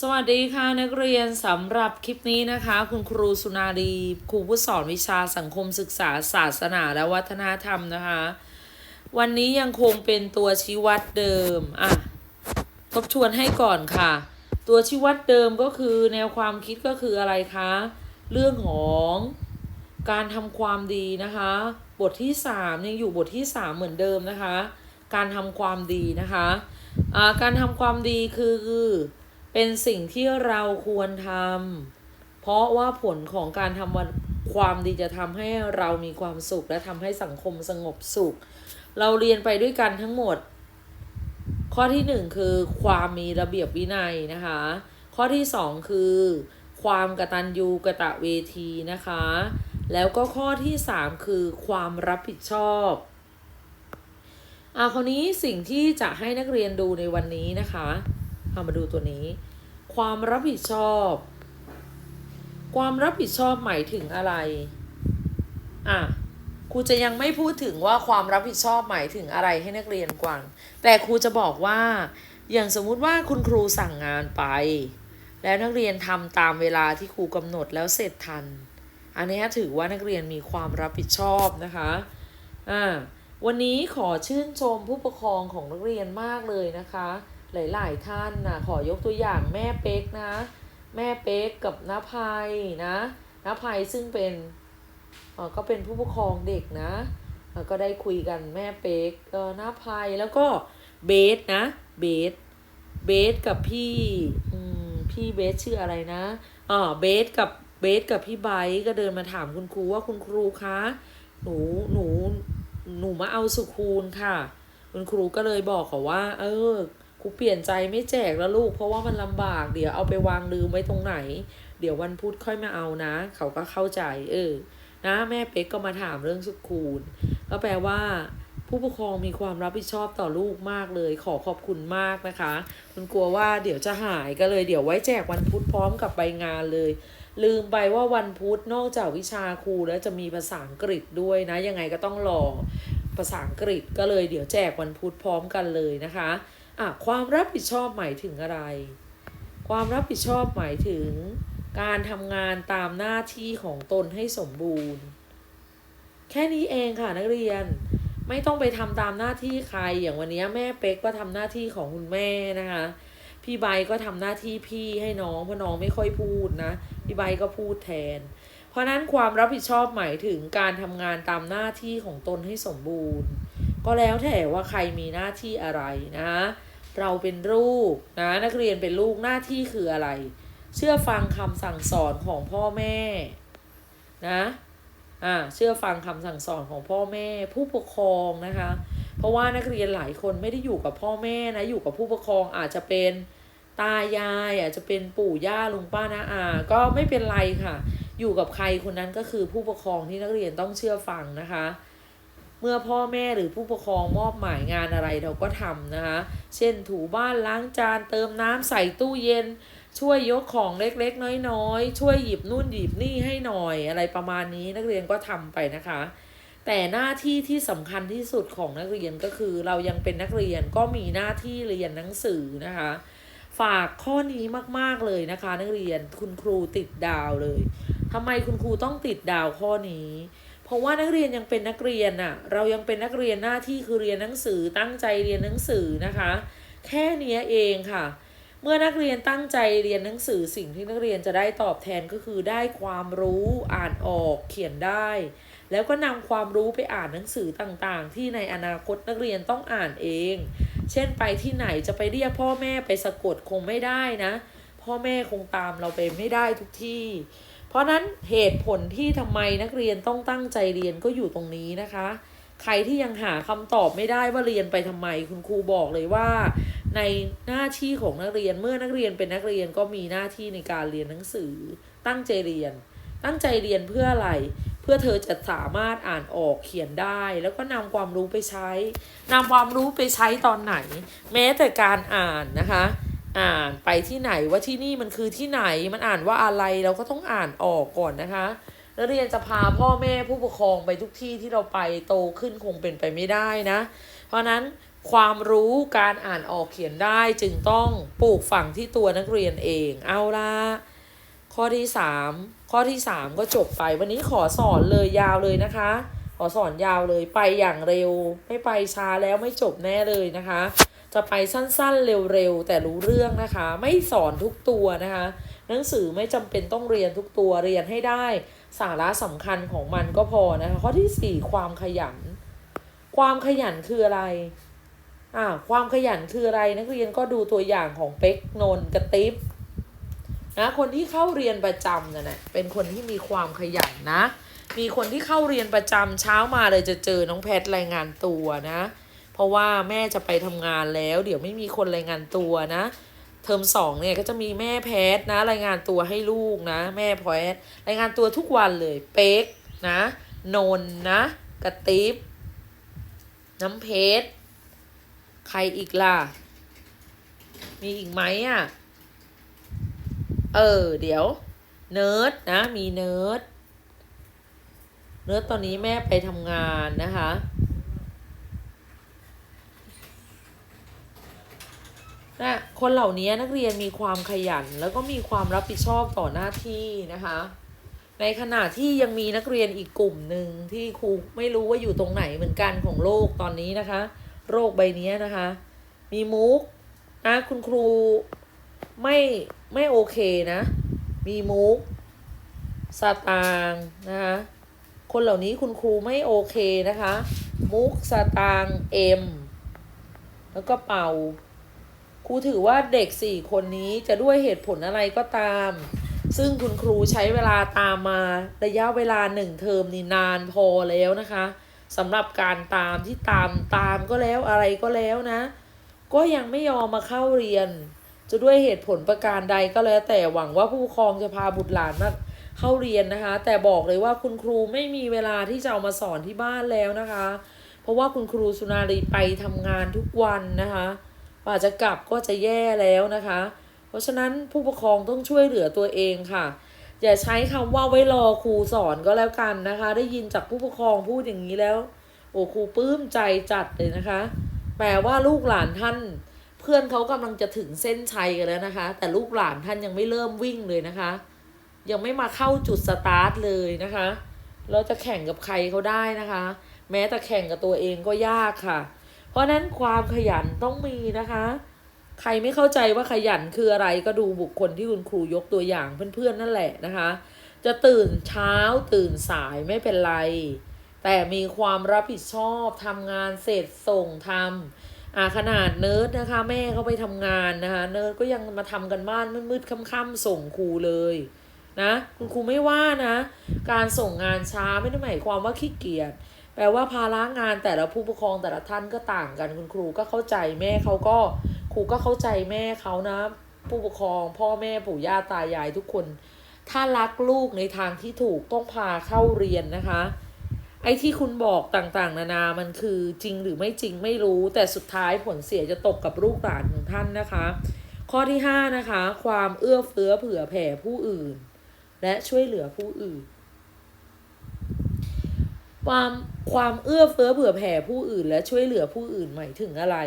สวัสดีค่ะนักเรียนสำหรับคลิปนี้นะคะ คุณครูสุนารีครูผู้สอนวิชาสังคมศึกษาศาสนาและวัฒนธรรมนะคะ วันนี้ยังคงเป็นตัวชี้วัดเดิมอะทบทวนให้ก่อนค่ะ ตัวชี้วัดเดิมก็คือแนวความคิดก็คืออะไรคะ เรื่องของการทำความดีนะคะ บทที่ 3 ยังอยู่บทที่ 3 เหมือนเดิมนะคะ การทำความดีนะคะอ่าการทำความดีคือ เป็นสิ่งที่เราควรทำเพราะว่าผลของการทำวันความดีจะทำให้เรามีความสุขและทำให้สังคมสงบสุข เราเรียนไปด้วยกันทั้งหมด ข้อที่หนึ่งคือความมีระเบียบวินัยนะคะ ข้อที่สองคือความกตัญญูกะตะเวทีนะคะ แล้วก็ข้อที่สามคือความรับผิดชอบอ่าคราวนี้สิ่งที่จะให้นักเรียนดูในวันนี้นะคะ เอามาดูตัวนี้ ความรับผิดชอบ ความรับผิดชอบหมายถึงอะไร อะครูจะยังไม่พูดถึงว่าความรับผิดชอบหมายถึงอะไรให้นักเรียนกวางแต่ครูจะบอกว่า อย่างสมมุติว่าคุณครูสั่งงานไป แล้วนักเรียนทำตามเวลาที่ครูกำหนดแล้วเสร็จทัน อันนี้ถือว่านักเรียนมีความรับผิดชอบนะคะอ่าวันนี้ขอชื่นชมผู้ปกครองของนักเรียนมากเลยนะคะ หลาย ๆ ท่านนะขอยกตัวอย่างแม่เป๊กนะ แม่เป๊กกับน้าภัยนะน้าภัยซึ่งเป็นก็เป็นผู้ปกครองเด็กนะก็ได้คุยกันแม่เป๊กน้าภัยแล้วก็เบสนะเบสเบสกับพี่พี่เบสชื่ออะไรนะอ๋อเบสกับเบสกับพี่ไบก็เดินมาถามคุณครูว่าคุณครูคะหนูหนูหนูมาเอาสุคูณค่ะ คุณครูก็เลยบอกเขาว่า เออูเปลี่ยนใจไม่แจกแล้วลูก เพราะว่ามันลำบากเดี๋ยวเอาไปวางลืมไว้ตรงไหน เดี๋ยววันพุธค่อยมาเอานะ เขาก็เข้าใจ เออ นะ แม่เป๊กก็มาถามเรื่องสุคูณก็แปลว่า ผู้ปกครองมีความรับผิดชอบต่อลูกมากเลย ขอขอบคุณมากนะคะคุณกลัวว่าเดี๋ยวจะหายก็เลยเดี๋ยวไว้แจกวันพุธพร้อมกับใบงานเลย ลืมไปว่าวันพุธนอกจากวิชาครูแล้วจะมีภาษาอังกฤษด้วยนะ ยังไงก็ต้องรอภาษาอังกฤษก็เลยเดี๋ยวแจกวันพุธพร้อมกันเลยนะคะ อะความรับผิดชอบหมายถึงอะไร ความรับผิดชอบหมายถึง การทำงานตามหน้าที่ของตนให้สมบูรณ์ แค่นี้เองค่ะนักเรียนไม่ต้องไปทำตามหน้าที่ใครอย่างวันนี้แม่เป๊กก็ทำหน้าที่ของคุณแม่นะคะพี่ใบก็ทำหน้าที่พี่ให้น้องเพราะน้องไม่ค่อยพูดนะ พี่ใบก็พูดแทน เพราะนั้นความรับผิดชอบหมายถึงการทำงานตามหน้าที่ของตนให้สมบูรณ์ ก็แล้วแต่ว่าใครมีหน้าที่อะไรนะ เราเป็นลูกนะนักเรียนเป็นลูกหน้าที่คืออะไร เชื่อฟังคำสั่งสอนของพ่อแม่นะอ่าเชื่อฟังคำสั่งสอนของพ่อแม่ ผู้ปกครองนะคะ เพราะว่านักเรียนหลายคนไม่ได้อยู่กับพ่อแม่นะอยู่กับผู้ปกครองอาจจะเป็นตายายอาจจะเป็นปู่ย่าลุงป้านาอา ก็ไม่เป็นไรค่ะ อยู่กับใครคนนั้นก็คือผู้ปกครองที่นักเรียนต้องเชื่อฟังนะคะ เมื่อพ่อแม่หรือผู้ปกครองมอบหมายงานอะไรเราก็ทำนะคะ เช่นถูบ้านล้างจานเติมน้ำใส่ตู้เย็น ช่วยยกของเล็กๆ น้อยๆ ช่วยหยิบนู่นหยิบนี่ให้หน่อยอะไรประมาณนี้นักเรียนก็ทำไปนะคะ แต่หน้าที่ที่สำคัญที่สุดของนักเรียนก็คือ เรายังเป็นนักเรียนก็มีหน้าที่เรียนหนังสือนะคะ ฝากข้อนี้มากๆเลยนะคะ นักเรียนคุณครูติดดาวเลยทำไมคุณครูต้องติดดาวข้อนี้ เพราะว่านักเรียนยังเป็นนักเรียนน่ะ เรายังเป็นนักเรียนหน้าที่คือเรียนหนังสือตั้งใจเรียนหนังสือนะคะ แค่นี้เองค่ะ เมื่อนักเรียนตั้งใจเรียนหนังสือสิ่งที่นักเรียนจะได้ตอบแทนก็คือได้ความรู้อ่านออกเขียนได้ แล้วก็นำความรู้ไปอ่านหนังสือต่างๆ ที่ในอนาคตนักเรียนต้องอ่านเอง เช่นไปที่ไหนจะไปเรียกพ่อแม่ไปสะกดคงไม่ได้นะ พ่อแม่คงตามเราไปไม่ได้ทุกที่ เพราะนั้นเหตุผลที่ทำไมนักเรียนต้องตั้งใจเรียนก็อยู่ตรงนี้นะคะ ใครที่ยังหาคำตอบไม่ได้ว่าเรียนไปทำไมคุณครูบอกเลยว่า ในหน้าที่ของนักเรียนเมื่อนักเรียนเป็นนักเรียนก็มีหน้าที่ในการเรียนหนังสือ ตั้งใจเรียน ตั้งใจเรียนเพื่ออะไร เพื่อเธอจะสามารถอ่านออกเขียนได้ แล้วก็นำความรู้ไปใช้นำความรู้ไปใช้ตอนไหน แม้แต่การอ่านนะคะ อ่านไปที่ไหนว่าที่นี่มันคือที่ไหนมันอ่านว่าอะไรเราก็ต้องอ่านออกก่อนนะคะนักเรียนจะพาพ่อแม่ผู้ปกครองไปทุกที่ที่เราไปโตขึ้นคงเป็นไปไม่ได้นะ เพราะนั้นความรู้การอ่านออกเขียนได้จึงต้องปลูกฝังที่ตัวนักเรียนเองเอาละข้อที่สามข้อที่สามก็จบไป วันนี้ขอสอนเลยยาวเลยนะคะ ขอสอนยาวเลยไปอย่างเร็ว ไม่ไปช้าแล้วไม่จบแน่เลยนะคะ จะไปสั้นๆเร็วๆแต่รู้เรื่องนะคะ ไม่สอนทุกตัวนะคะ หนังสือไม่จำเป็นต้องเรียนทุกตัวเรียนให้ได้ สาระสำคัญของมันก็พอนะคะข้อที่สี่ความขยัน ความขยันคืออะไรอ่าความขยันคืออะไรนักเรียนก็ดูตัวอย่างของเป๊กนนกระติบนะคนที่เข้าเรียนประจำน่ะนะเป็นคนที่มีความขยันนะ มีคนที่เข้าเรียนประจำเช้ามาเลยจะเจอน้องแพทรายงานตัวนะ เพราะว่าแม่จะไปทำงานแล้ว เดี๋ยวไม่มีคนรายงานตัวนะ เทอมสองเนี่ยก็จะมีแม่แพทนะ รายงานตัวให้ลูกนะ แม่แพทรายงานตัวทุกวันเลยเป๊กนะนนท์นะกระติบน้ำเพชรใครอีกล่ะ มีอีกไหมอะ เออ เดี๋ยว เนิร์ดนะ มีเนิร์ด เนิร์ดตอนนี้แม่ไปทำงานนะคะ นะคนเหล่านี้นักเรียนมีความขยัน แล้วก็มีความรับผิดชอบต่อหน้าที่นะคะ ในขณะที่ยังมีนักเรียนอีกกลุ่มหนึ่งที่ครูไม่รู้ว่าอยู่ตรงไหนเหมือนกันของโลกตอนนี้นะคะ โรคใบนี้นะคะ มีมุกนะคุณครูไม่ไม่โอเคนะ มีมุกสตางนะคะคนเหล่านี้คุณครูไม่โอเคนะคะ มุกสตางเอ็ม แล้วก็เป่า ครูถือว่าเด็กสี่คนนี้จะด้วยเหตุผลอะไรก็ตาม ซึ่งคุณครูใช้เวลาตามมาระยะเวลาหนึ่งเทอมนี่นานพอแล้วนะคะสำหรับการตามที่ตามตามก็แล้วอะไรก็แล้วนะ ก็ยังไม่ยอมมาเข้าเรียน จะด้วยเหตุผลประการใดก็แล้ว แต่หวังว่าผู้ปกครองจะพาบุตรหลานมาเข้าเรียนนะคะ แต่บอกเลยว่าคุณครูไม่มีเวลาที่จะเอามาสอนที่บ้านแล้วนะคะ เพราะว่าคุณครูสุนารีไปทำงานทุกวันนะคะ กว่าจะกลับก็จะแย่แล้วนะคะ เพราะฉะนั้นผู้ปกครองต้องช่วยเหลือตัวเองค่ะ อย่าใช้คำว่าไว้รอครูสอนก็แล้วกันนะคะ ได้ยินจากผู้ปกครองพูดอย่างนี้แล้ว โอ้ครูปลื้มใจจัดเลยนะคะ แปลว่าลูกหลานท่าน เพื่อนเขากำลังจะถึงเส้นชัยกันแล้วนะคะ แต่ลูกหลานท่านยังไม่เริ่มวิ่งเลยนะคะ ยังไม่มาเข้าจุดสตาร์ทเลยนะคะเราจะแข่งกับใครเขาได้นะคะ แม้แต่แข่งกับตัวเองก็ยากค่ะ เพราะนั้นความขยันต้องมีนะคะ ใครไม่เข้าใจว่าขยันคืออะไรก็ดูบุคคลที่คุณครูยกตัวอย่างเพื่อนๆนั่นแหละนะคะ จะตื่นเช้าตื่นสายไม่เป็นไร แต่มีความรับผิดชอบทำงานเสร็จส่งทำอ่าขนาดเนิร์ดนะคะ แม่เขาไปทำงานนะคะ เนิร์ดก็ยังมาทำกันบ้านมืดๆค่ำๆส่งครูเลย นะคุณครูไม่ว่านะ การส่งงานช้าไม่ได้หมายความว่าขี้เกียจแปลว่าภาระงานแต่ละผู้ปกครองแต่ละท่านก็ต่างกันคุณครูก็เข้าใจแม่เขาก็ครูก็เข้าใจแม่เขานะ ผู้ปกครอง พ่อแม่ปู่ย่าตายายทุกคน ถ้ารักลูกในทางที่ถูกต้องพาเข้าเรียนนะคะ ไอ้ที่คุณบอกต่างๆ นานามันคือจริงหรือไม่จริงไม่รู้ แต่สุดท้ายผลเสียจะตกกับลูกหลานของท่านนะคะ ข้อที่ห้านะคะ ความเอื้อเฟื้อเผื่อแผ่ผู้อื่น และช่วยเหลือผู้อื่น ความความเอื้อเฟื้อเผื่อแผ่ผู้อื่น และช่วยเหลือผู้อื่นหมายถึงอะไร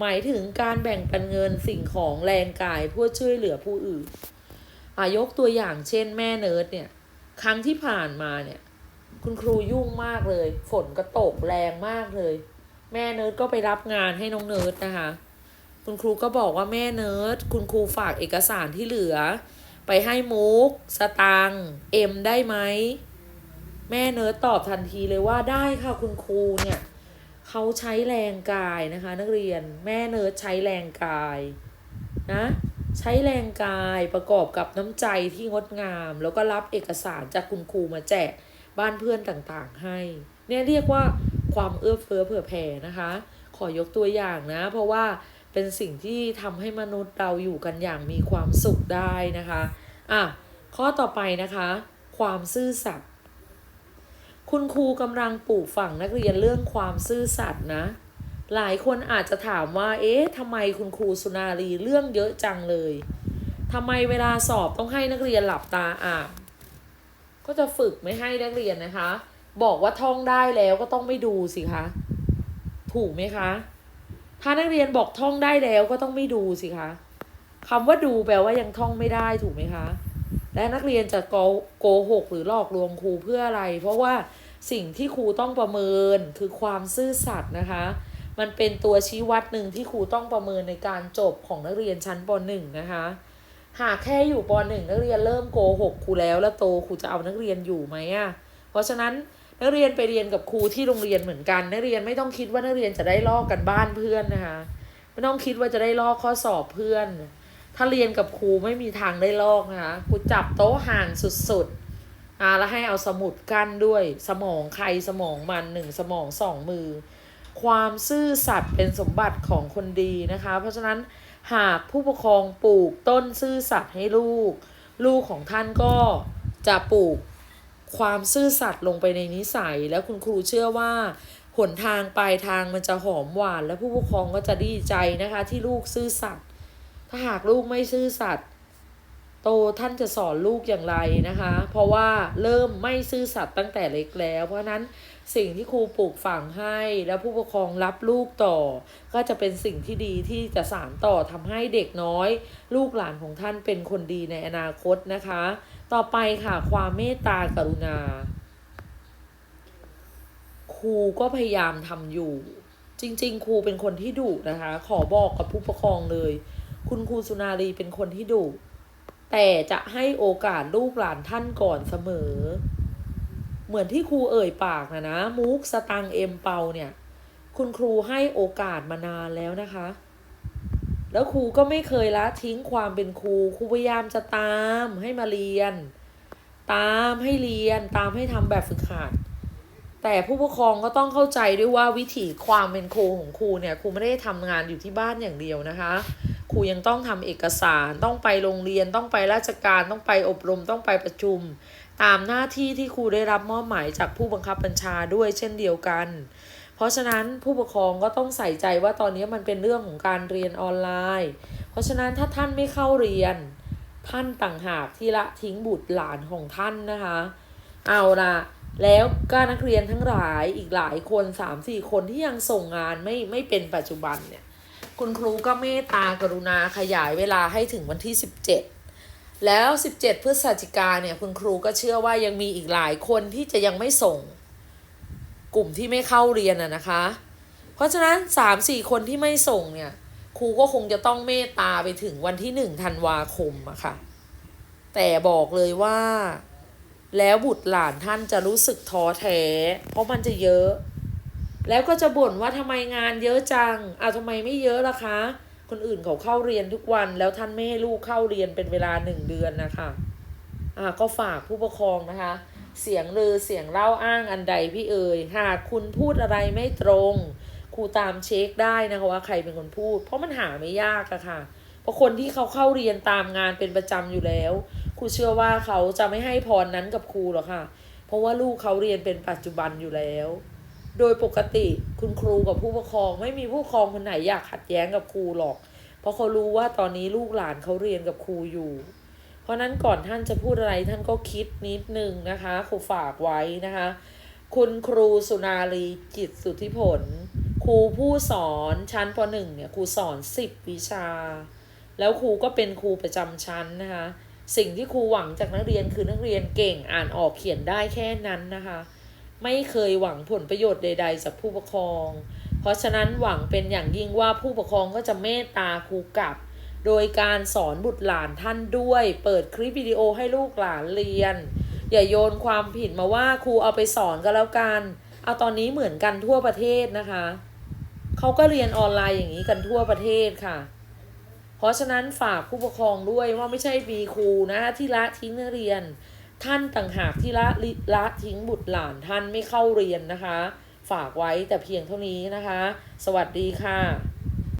หมายถึงการแบ่งปันเงินสิ่งของแรงกายเพื่อช่วยเหลือผู้อื่นอายกตัวอย่างเช่นแม่เนิร์ดเนี่ย ครั้งที่ผ่านมาเนี่ย คุณครูยุ่งมากเลย ฝนก็ตกแรงมากเลย แม่เนิร์ดก็ไปรับงานให้น้องเนิร์ดนะคะ คุณครูก็บอกว่าแม่เนิร์ดคุณครูฝากเอกสารที่เหลือ ไปให้มุก สตังเอ็มได้ไหม แม่เนิร์ดตอบทันทีเลยว่าได้ค่ะคุณครูเนี่ยเขาใช้แรงกายนะคะ นักเรียนแม่เนิร์ดใช้แรงกายนะใช้แรงกายประกอบกับน้ำใจที่งดงาม แล้วก็รับเอกสารจากคุณครูมาแจกบ้านเพื่อนต่างๆให้ เนี่ยเรียกว่าความเอื้อเฟื้อเผื่อแผ่นะคะ ขอยกตัวอย่างนะ เพราะว่า เป็นสิ่งที่ทำให้มนุษย์เราอยู่กันอย่างมีความสุขได้นะคะอะข้อต่อไปนะคะ ความซื่อสัตย์คุณครูกำลังปลูกฝังนักเรียนเรื่องความซื่อสัตย์นะ หลายคนอาจจะถามว่า เอ๊ะทำไมคุณครูสุนารีเรื่องเยอะจังเลยทำไมเวลาสอบต้องให้นักเรียนหลับตาอ่านก็จะฝึกไม่ให้นักเรียนนะคะ บอกว่าท่องได้แล้วก็ต้องไม่ดูสิคะ ถูกไหมคะ ถ้านักเรียนบอกท่องได้แล้วก็ต้องไม่ดูสิคะคำว่าดูแปลว่ายังท่องไม่ได้ถูกไหมคะ และนักเรียนจะโกโกหกหรือหลอกลวงครูเพื่ออะไร เพราะว่าสิ่งที่ครูต้องประเมินคือความซื่อสัตย์นะคะ มันเป็นตัวชี้วัดหนึ่งที่ครูต้องประเมินในการจบของนักเรียนชั้นป .1 นะคะ หากแค่อยู่ป .1 นักเรียนเริ่มโกหกครูแล้วแล้วโตครูจะเอานักเรียนอยู่ไหมอะ่ะ เพราะฉะนั้น นักเรียนไปเรียนกับครูที่โรงเรียนเหมือนกัน นักเรียนไม่ต้องคิดว่านักเรียนจะได้ลอกกันบ้านเพื่อนนะคะไม่ต้องคิดว่าจะได้ลอกข้อสอบเพื่อน ถ้าเรียนกับครูไม่มีทางได้ลอกนะคะครูจับโต๊ะห่างสุดๆอ่าแล้วให้เอาสมุดกั้นด้วย สมองใครสมองมันหนึ่งสมองสองมือ ความซื่อสัตย์เป็นสมบัติของคนดีนะคะ เพราะฉะนั้นหากผู้ปกครองปลูกต้นซื่อสัตย์ให้ลูก ลูกของท่านก็จะปลูก ความซื่อสัตย์ลงไปในนิสัย แล้วคุณครูเชื่อว่าหนทางปลายทางมันจะหอมหวาน และผู้ปกครองก็จะดีใจนะคะ ที่ลูกซื่อสัตย์ถ้าหากลูกไม่ซื่อสัตย์ โตท่านจะสอนลูกอย่างไรนะคะ เพราะว่าเริ่มไม่ซื่อสัตย์ตั้งแต่เล็กแล้ว เพราะนั้นสิ่งที่ครูปลูกฝังให้แล้วผู้ปกครองรับลูกต่อ ก็จะเป็นสิ่งที่ดีที่จะสานต่อทำให้เด็กน้อย ลูกหลานของท่านเป็นคนดีในอนาคตนะคะ ต่อไปค่ะความเมตตากรุณา ครูก็พยายามทำอยู่ จริง ๆ ครูเป็นคนที่ดุนะคะ ขอบอกกับผู้ปกครองเลย คุณครูสุนารีเป็นคนที่ดุ แต่จะให้โอกาสลูกหลานท่านก่อนเสมอ เหมือนที่ครูเอ่ยปากนะนะมุกสตังเอ็มเปาเนี่ย คุณครูให้โอกาสมานานแล้วนะคะ แล้วครูก็ไม่เคยละทิ้งความเป็นครูครูพยายามจะตามให้มาเรียน ตามให้เรียนตามให้ทำแบบฝึกหัด แต่ผู้ปกครองก็ต้องเข้าใจด้วยว่าวิถีความเป็นครูของครูเนี่ยครูไม่ได้ทำงานอยู่ที่บ้านอย่างเดียวนะคะครูยังต้องทำเอกสารต้องไปโรงเรียนต้องไปราชการต้องไปอบรมต้องไปประชุม ตามหน้าที่ที่ครูได้รับมอบหมายจากผู้บังคับบัญชาด้วยเช่นเดียวกัน เพราะฉะนั้นผู้ปกครองก็ต้องใส่ใจว่าตอนนี้มันเป็นเรื่องของการเรียนออนไลน์ เพราะฉะนั้นถ้าท่านไม่เข้าเรียน ท่านต่างหากที่ละทิ้งบุตรหลานของท่านนะคะ เอาละ แล้วก็นักเรียนทั้งหลายอีกหลายคนสามสี่คนที่ยังส่งงานไม่ไม่เป็นปัจจุบันเนี่ย คุณครูก็เมตตากรุณาขยายเวลาให้ถึงวันที่17แล้ว 17 พฤศจิกาเนี่ยคุณครูก็เชื่อว่ายังมีอีกหลายคนที่จะยังไม่ส่ง กลุ่มที่ไม่เข้าเรียนอะนะคะ เพราะฉะนั้น 3-4 คนที่ไม่ส่งเนี่ยครูก็คงจะต้องเมตตาไปถึงวันที่1ธันวาคมอะค่ะ แต่บอกเลยว่า แล้วบุตรหลานท่านจะรู้สึกท้อแท้ เพราะมันจะเยอะ แล้วก็จะบ่นว่าทำไมงานเยอะจังอ้าทำไมไม่เยอะล่ะคะ คนอื่นเขาเข้าเรียนทุกวัน แล้วท่านไม่ให้ลูกเข้าเรียนเป็นเวลาหนึ่งเดือนนะคะอ่าก็ฝากผู้ปกครองนะคะ เสียงลือเสียงเล่าอ้างอันใดพี่เอ่ยหากคุณพูดอะไรไม่ตรง ครูตามเช็คได้นะคะว่าใครเป็นคนพูด เพราะมันหาไม่ยากอะค่ะ เพราะคนที่เขาเข้าเรียนตามงานเป็นประจำอยู่แล้ว ครูเชื่อว่าเขาจะไม่ให้พรนั้นกับครูหรอกค่ะ เพราะว่าลูกเขาเรียนเป็นปัจจุบันอยู่แล้ว โดยปกติคุณครูกับผู้ปกครองไม่มีผู้ปกครองคนไหนอยากขัดแย้งกับครูหรอก เพราะเขารู้ว่าตอนนี้ลูกหลานเขาเรียนกับครูอยู่ เพราะนั้นก่อนท่านจะพูดอะไรท่านก็คิดนิดนึงนะคะครูฝากไว้นะคะ คุณครูสุนารีจิตสุทธิผล ครูผู้สอนชั้นป .1 เนี่ยครูสอน 10 วิชา แล้วครูก็เป็นครูประจำชั้นนะคะ สิ่งที่ครูหวังจากนักเรียนคือนักเรียนเก่งอ่านออกเขียนได้แค่นั้นนะคะ ไม่เคยหวังผลประโยชน์ใด ๆ จากผู้ปกครอง เพราะฉะนั้นหวังเป็นอย่างยิ่งว่าผู้ปกครองก็จะเมตตาครูกลับ โดยการสอนบุตรหลานท่านด้วย เปิดคลิปวิดีโอให้ลูกหลานเรียน อย่าโยนความผิดมาว่าครูเอาไปสอนก็แล้วกันเอาตอนนี้เหมือนกันทั่วประเทศนะคะเขาก็เรียนออนไลน์อย่างนี้กันทั่วประเทศค่ะ เพราะฉะนั้นฝากผู้ปกครองด้วยว่าไม่ใช่มีครูนะที่ละทิ้งนักเรียน ท่านต่างหากที่ละละทิ้งบุตรหลานท่านไม่เข้าเรียนนะคะ ฝากไว้แต่เพียงเท่านี้นะคะ สวัสดีค่ะ